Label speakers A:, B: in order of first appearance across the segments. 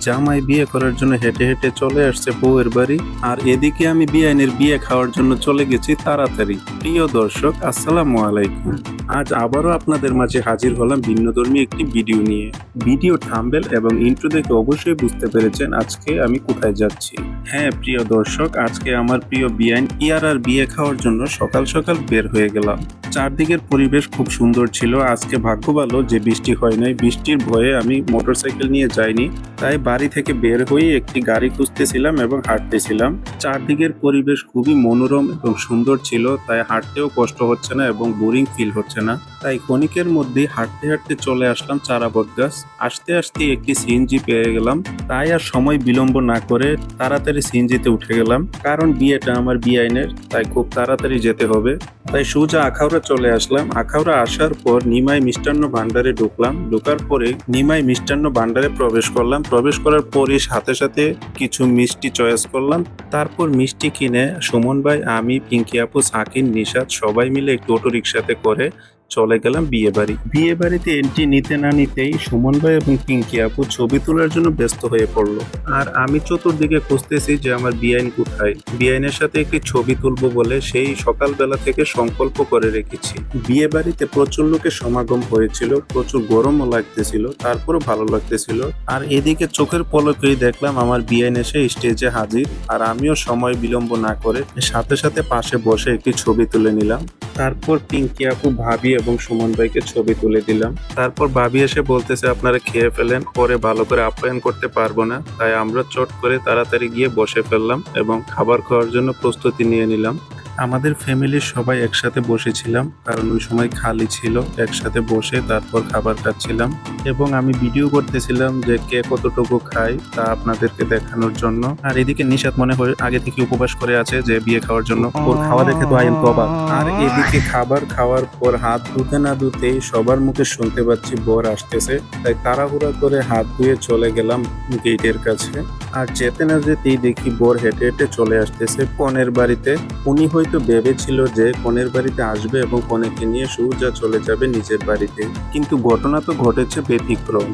A: জামাই বিয়ে করার জন্য হেঁটে হেঁটে চলে আসছে বউয়ের বাড়ি। আর এদিকে আমি বিয়ানের বিয়ে খাওয়ার জন্য চলে গেছি তাড়াতাড়ি। প্রিয় দর্শক, আসসালামু আলাইকুম। আজ আবারও আপনাদের মাঝে হাজির হলাম ভিন্নধর্মী একটি ভিডিও নিয়ে। ভিডিও থাম্বেল এবং ইন্ট্রো দেখে অবশ্যই বুঝতে পেরেছেন আজকে আমি কোথায় যাচ্ছি। হ্যাঁ প্রিয় দর্শক, আজকে আমার প্রিয় বিয়ান ইয়ার আর বিয়ে খাওয়ার জন্য সকাল সকাল বের হয়ে গেলাম। চারদিকের পরিবেশ খুব সুন্দর ছিল। আজকে ভাগ্য ভালো যে বৃষ্টি হয় নাই। বৃষ্টির ভয়ে আমি মোটরসাইকেল নিয়ে যাইনি। তাই বাড়ি থেকে বের হয়ে একটি গাড়ি খুঁজতেছিলাম এবং হাঁটতেছিলাম। চারদিকের পরিবেশ খুবই মনোরম এবং সুন্দর ছিল, তাই হাঁটতেও কষ্ট হচ্ছে না এবং বোরিং ফিল হচ্ছে না। তাই ক্ষণিকের মধ্যেই হাঁটতে হাঁটতে চলে আসলাম চারাবট গাছ। আসতে আসতে একটি সিএনজি পেয়ে গেলাম। তাই আর সময় বিলম্ব না করে তাড়াতাড়ি সিএনজিতে উঠে গেলাম। কারণ বিয়েটা আমার বিআইনের তাই খুব তাড়াতাড়ি যেতে হবে। তাই সোজা আখাউড়া চলে আসলাম। আখাউড়া আসার পর নিমাই মিষ্টান্ন ভান্ডারে ঢুকলাম। ঢোকার পরে নিমাই মিষ্টান্ন ভান্ডারে প্রবেশ করলাম। প্রবেশ করার পরে সাথে সাথে কিছু মিষ্টি চয়েস করলাম। তারপর মিষ্টি কিনে সুমন ভাই, আমি, পিঙ্কি আপু, সাকিন নিশাদ সবাই মিলে একটু অটো রিক্সাতে করে চলে গেলাম বিয়ে বাড়ি। বিয়ে বাড়িতে এন্ট্রি নিতে না নিতেই সুমন ভাই এবং পিঙ্কি আপু ছবি তোলার জন্য ব্যস্ত হয়ে পড়ল। আর আমি চতুর্দিকে খুঁজতেছি যে আমার বিআইন কোথায়। বিআইনের সাথে একটি ছবি তুলবো বলে সেই সকালবেলা থেকে সংকল্প করে রেখেছি। বিয়ে বাড়িতে প্রচুর লোকের সমাগম হয়েছিল, প্রচুর গরমও লাগতেছিল, তারপরও ভালো লাগতেছিল। আর এদিকে চোখের পলকেই দেখলাম আমার বিআইন এসে স্টেজে হাজির, আর আমিও সময় বিলম্ব না করে সাথে সাথে পাশে বসে একটি ছবি তুলে নিলাম। তারপর পিঙ্কি আপু ভাবি এবং সুমন ভাইকে ছবি তুলে দিলাম। তারপর ভাবি এসে বলতেছে, আপনারা খেয়ে ফেলেন, পরে ভালো করে আপ্যায়ন করতে পারব না। তাই আমরা চট করে তাড়াতাড়ি গিয়ে বসে ফেললাম এবং খাবার খাওয়ার জন্য প্রস্তুতি নিয়ে নিলাম। আমাদের ফ্যামিলির সবাই একসাথে বসেছিলাম, কারণ ওই সময় খালি ছিল, একসাথে বসে তারপর খাবার খাচ্ছিলাম। এবং আমি ভিডিও করতেছিলাম যে কে কতটুকু খায় তা আপনাদেরকে দেখানোর জন্য। আর এদিকে নিশাত মনে হয় আগে থেকে উপবাস করে আছে যে বিয়ে খাওয়ার জন্য। ওর খাওয়া দেখে তো আইন অবাক। আর এদিকে খাবার খাওয়ার পর হাত ধুতে না ধুতেই সবার মুখে শুনতে পাচ্ছি বর আসতেছে। তাই তাড়াহুড়া করে হাত ধুয়ে চলে গেলাম গেটের কাছে। আর যেতে না যেতেই দেখি বোর হেঁটে হেঁটে চলে আসতেছে কনের বাড়িতে। উনি হয়তো ভেবেছিল যে কনের বাড়িতে আসবে এবং কনেকে নিয়ে সুজা চলে যাবে নিজের বাড়িতে। কিন্তু ঘটনা তো ঘটেছে ব্যতিক্রম।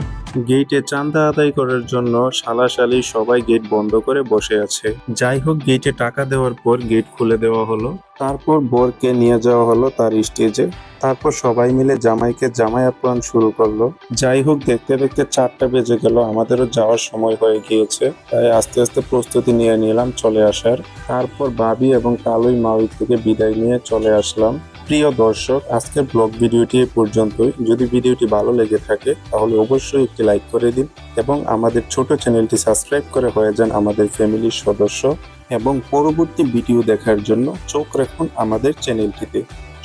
A: গেটে চাঁদা আদায় করার জন্য সালাশালি সবাই গেট বন্ধ করে বসে আছে। যাই হোক গেটে টাকা দেওয়ার পর গেট খুলে দেওয়া হলো। তারপর বোরকে নিয়ে যাওয়া হলো তার স্টেজে। তারপর সবাই মিলে জামাইকে জামাই আপ্যায়ন শুরু করল। যাই হোক, দেখতে দেখতে চারটা বেজে গেল। আমাদেরও যাওয়ার সময় হয়ে গিয়েছে। তাই আস্তে আস্তে প্রস্তুতি নিয়ে নিলাম চলে আসার। তারপর বাবি এবং কালুই মাউই থেকে বিদায় নিয়ে চলে আসলাম। প্রিয় দর্শক, আজকের ব্লগ ভিডিওটি এ পর্যন্তই। যদি ভিডিওটি ভালো লেগে থাকে, তাহলে অবশ্যই একটি লাইক করে দিন এবং আমাদের ছোট চ্যানেলটি সাবস্ক্রাইব করে হয়ে যান আমাদের ফ্যামিলির সদস্য এবং পরবর্তী ভিডিও দেখার জন্য চোখ রাখুন আমাদের চ্যানেলটিতে।